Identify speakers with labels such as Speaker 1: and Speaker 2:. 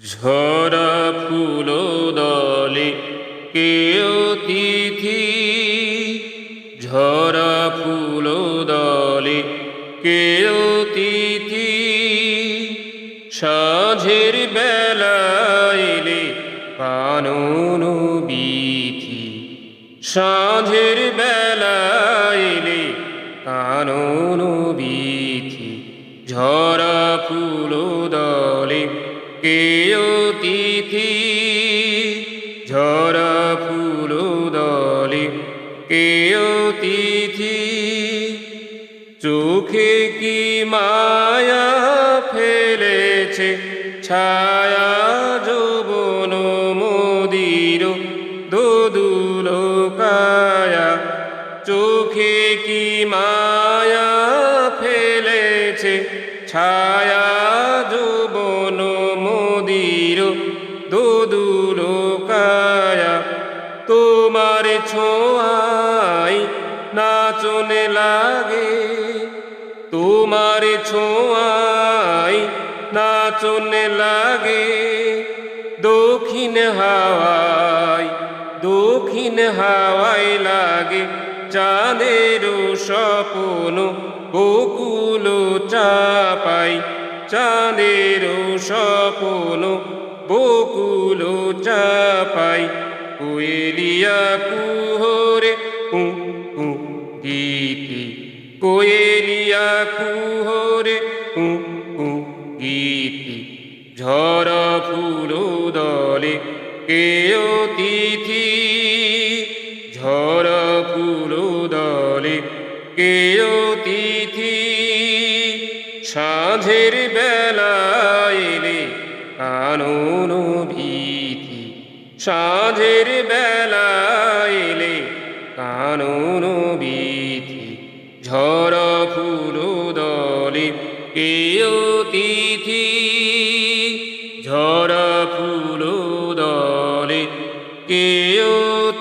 Speaker 1: ঝরা ফুল দলে কে অতিথি ঝরা ফুল দলে কে অতিথি সাঝের বেলা এলে কানন বিথি। সাঝের বেলা এলে কানন বিথি। ঝরা ফুল দলে কে অতিথি? ঝরা ফুল দলে কে অতিথি? চোখে কি মায়া ফেলেছে? ছায়া যৌবন মোদির দোদুল কায়া। চোখে কি মায়া ফেলেছে? ছায়া যৌবন দোদুল কায়া তোমার ছোঁয়াই নাচনে লাগে। তোমার ছোঁয়াই নাচনে লাগে। দক্ষিণ হাওয়াই দক্ষিণ হাওয়াই লাগে। চাঁদের স্বপন বকুল চাপাই, চাঁদের স্বপন বকুল চাপাই কোয়েলিয়া কুহরে কু কু গীতি। কোয়েলিয়া কুহরে কু কু গীতি। ঝরা ফুল দলে কে অতিথি ঝরা ফুল দলে কে অতিথি সাঁঝের বেলা এলে ভীতি সাঁঝের বেলা এলে কানুন বিধি, ঝড় ফুল দলে কে অতিথি ঝড় ফুল দলে কে অতিথি